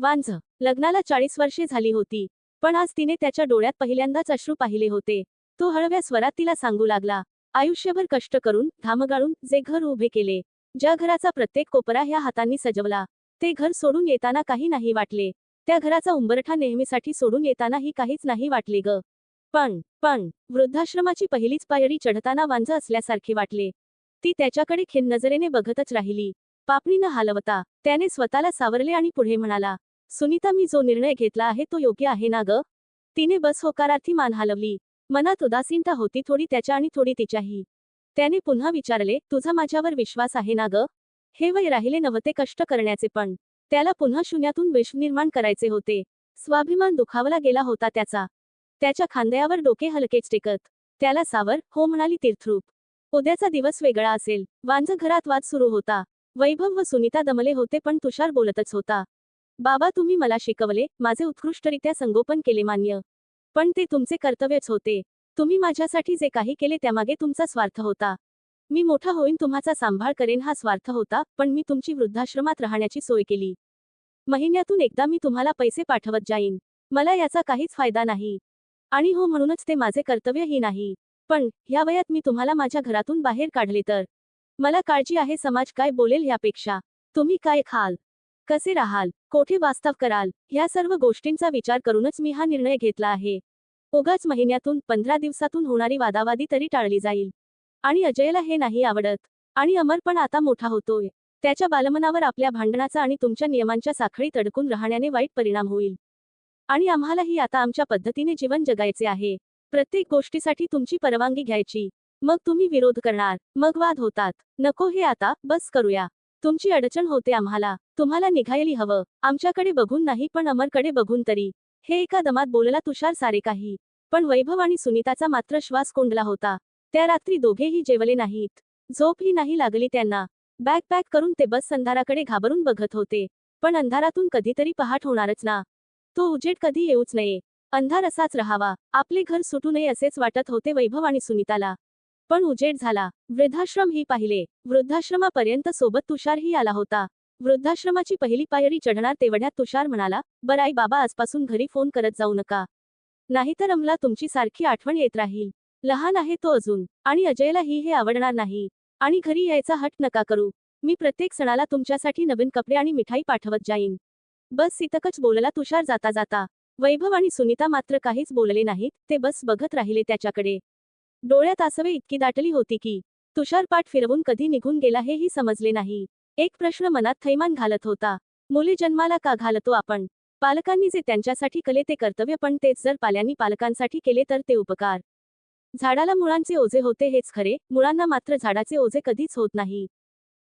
वांझ. लग्नाला चाळीस वर्षे झाली होती. पण आज तिने त्याच्या डोळ्यात पहिल्यांदाच अश्रू पाहिले होते. तो हळव्या स्वरात तिला सांगू लागला. आयुष्यभर कष्ट करून घामगाळून जे घर उभे केले. ज्या घराचा प्रत्येक कोपरा ह्या हातांनी सजवला. ते घर सोडून येताना काही नाही वाटले. त्या घराचा उंबरठा नेहमीसाठी सोडून येतानाही काहीच नाही वाटले ग. पण पण वृद्धाश्रमाची पहिलीच पायरी चढताना वांझ असल्यासारखे वाटले. ती त्याच्याकडे खिन नजरेने बघतच राहिली. पापणी न हालवता. त्याने स्वतःला सावरले आणि पुढे म्हणाला सुनीता मी जो निर्णय घेतला आहे तो योग्य आहे ना ग? तिने बस होकारार्थी मान हलवली. मनात उदासीनता होती थोडी त्याच्या आणि थोडी तिच्याही. त्याने पुन्हा विचारले तुझा माझ्यावर विश्वास आहे ना ग? हे वय राहिले नव्हते कष्ट करण्याचे पण. त्याला पुन्हा शून्यातून विश्व निर्माण करायचे होते. स्वाभिमान दुखावला गेला होता त्याचा. त्याच्या खांद्यावर डोके हलकेच टेकत त्याला सावर हो म्हणाली तीर्थरूप. उद्याचा दिवस वेगळा असेल. वांझ घरात वाद सुरू होता. वैभव व सुनीता दमले होते पण तुषार बोलतच होता. बाबा तुम्ही मला शिकवले माझे उत्कृष्टरित्या संगोपन केले मान्य. पण ते तुमचे कर्तव्यच होते. तुम्ही माझ्यासाठी जे काही केले त्यामागे तुमचा स्वार्थ होता. मी मोठा होईन तुम्हाचा सांभाळ करेन हा स्वार्थ होता पण मी तुमची वृद्धाश्रमात राहण्याची सोय केली. महिन्यातून एकदा मी तुम्हाला पैसे पाठवत जाईन. मला याचा काहीच फायदा नाही. आणि हो म्हणूनच ते माझे कर्तव्यही नाही. पण ह्या वयात मी तुम्हाला माझ्या घरातून बाहेर काढले तर. मला काळजी आहे समाज काय बोलेल ह्यापेक्षा. तुम्ही काय खाल? कसे राहाल कोठे वास्तव कराल ह्या सर्व गोष्टींचा विचार करूनच मी हा निर्णय घेतला आहे. उगाच महिन्यातून पंधरा दिवसातून होणारी वादावादी तरी टाळली जाईल. आणि अजयला हे नाही आवडत. आणि अमर पण आता मोठा होतोय. त्याच्या बालमनावर आपल्या भांडणाचा आणि तुमच्या नियमांच्या साखळीत अडकून राहण्याने वाईट परिणाम होईल. आणि आम्हालाही आता आमच्या पद्धतीने जीवन जगायचे आहे. प्रत्येक गोष्टीसाठी तुमची परवानगी घ्यायची. मग तुम्ही विरोध करणार मग वाद होतात. नको हे आता बस करूया. तुमची अडचण होते आम्हाला. तुम्हाला निघायली हवं. आमच्याकडे बघून नाही पण अमरकडे बघून तरी. हे एका दमात बोलला तुषार सारे काही पण वैभव आणि सुनीताचा मात्र श्वास कोंडला होता. त्या रात्री दोघेही जेवले नाहीत. झोपही नाही लागली त्यांना. बॅग पॅक करून ते बस अंधाराकडे घाबरून बघत होते. पण अंधारातून कधीतरी पहाट होणारच ना. तो उजेड कधी येऊच नये. अंधार असाच रहावा. आपले घर सुटू नये असेच वाटत होते वैभव आणि सुनीताला. पण उजेड झाला. वृद्धाश्रम ही पाहिले. वृद्धाश्रमापर्यंत सोबत तुषारही आला होता. वृद्धाश्रमाची पहिली पायरी चढणार तेवढ्यात तुषार म्हणाला बराई बाबा आजपासून घरी फोन करत जाऊ नका. नाहीतर अमला तुमची सारखी आठवण येत राहील. लहान आहे तो अजून आणि अजयला ही हे आवडणार नाही. आणि घरी यायचा हट नका करू. मी प्रत्येक सणाला तुमच्यासाठी नवीन कपडे आणि मिठाई पाठवत जाईन. बस इतकच बोलला तुषार जाता जाता. वैभव आणि सुनीता मात्र काहीच बोलले नाहीत. ते बस बघत राहिले त्याच्याकडे. डोळ्यात आसवे इतकी दाटली होती की तुषार पाठ फिरवून कधी निघून गेला हेही समजले नाही. एक प्रश्न मनात थैमान घालत होता. मुली जन्माला का घालतो आपण? पालकांनी जे त्यांच्यासाठी केले ते कर्तव्य पण तेच जर पाल्यांनी पालकांसाठी केले तर ते उपकार. झाडाला मुळांचे ओझे होते हेच खरे मुळांना मात्र झाडाचे ओझे कधीच होत नाही.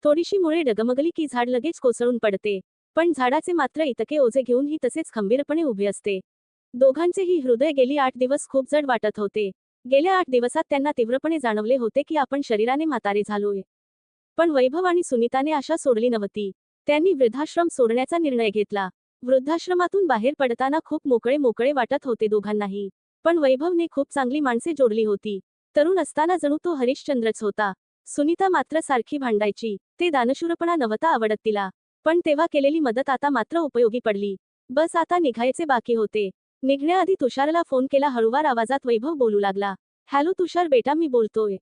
थोडीशी मुळे डगमगली की झाड लगेच कोसळून पडते. पण झाडाचे मात्र इतके ओझे घेऊनही तसेच खंबीरपणे उभे असते. दोघांचेही हृदय गेली आठ दिवस खूप जड वाटत होते. गेल्या आठ दिवसात त्यांना तीव्रपणे जाणवले होते की आपण शरीराने म्हातारे झालोय. पण वैभव आणि सुनीताने आशा सोडली नव्हती. त्यांनी वृद्धाश्रम सोडण्याचा निर्णय घेतला. वृद्धाश्रमातून बाहेर पडताना खूप मोकळे मोकळे वाटत होते दोघांनाही. पण वैभवने खूप चांगली माणसे जोडली होती. तरुण असताना जणू तो हरिश्चंद्रच होता. सुनीता मात्र सारखी भांडायची. ते दानशूरपणा नव्हता आवडत तिला. पण तेव्हा केलेली मदत आता मात्र उपयोगी पडली. बस आता निघायचे बाकी होते. निघण्याआधी तुषारला फोन केला हळूवार आवाजात वैभव बोलू लागला. हॅलो तुषार बेटा मी बोलतोय.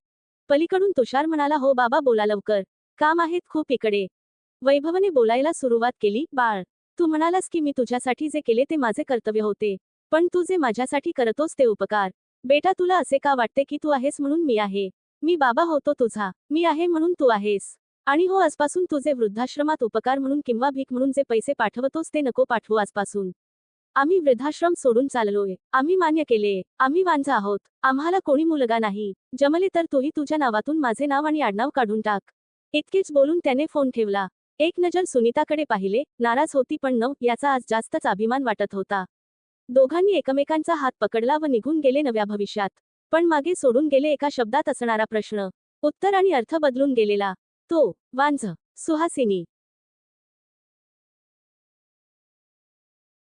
पलीकडून तुषार म्हणाला हो बाबा बोला लवकर. काम आहेत खूप इकडे. वैभवने बोलायला सुरुवात केली बाळ तू म्हणालास की मी तुझ्यासाठी जे केले ते माझे कर्तव्य होते पण तू जे माझ्यासाठी करतोस ते उपकार. बेटा तुला असे का वाटते की तू आहेस म्हणून मी आहे? मी बाबा होतो तुझा मी आहे म्हणून तू आहेस. आणि हो आजपासून तुझे वृद्धाश्रमात उपकार म्हणून किंवा भीक म्हणून जे पैसे पाठवतोस ते नको पाठवू आजपासून. आम्ही वृद्धाश्रम सोडून चाललोय. आम्ही मान्य केले. आम्ही वांझ आहोत. आम्हाला कोणी मुलगा नाही. जमले तर तूही तुझ्या नावातून माझे नाव आणि आडनाव काढून टाक. इतकेच बोलून त्याने फोन ठेवला. एक नजर सुनीताकडे पाहिले. नाराज होती पण नव याचा आज जास्तच अभिमान वाटत होता. दोघांनी एकमेकांचा हात पकडला व निघून गेले नव्या भविष्यात. पण मागे सोडून गेले एका शब्दात असणारा प्रश्न. उत्तर आणि अर्थ बदलून गेलेला. तो वांझ सुहासिनी.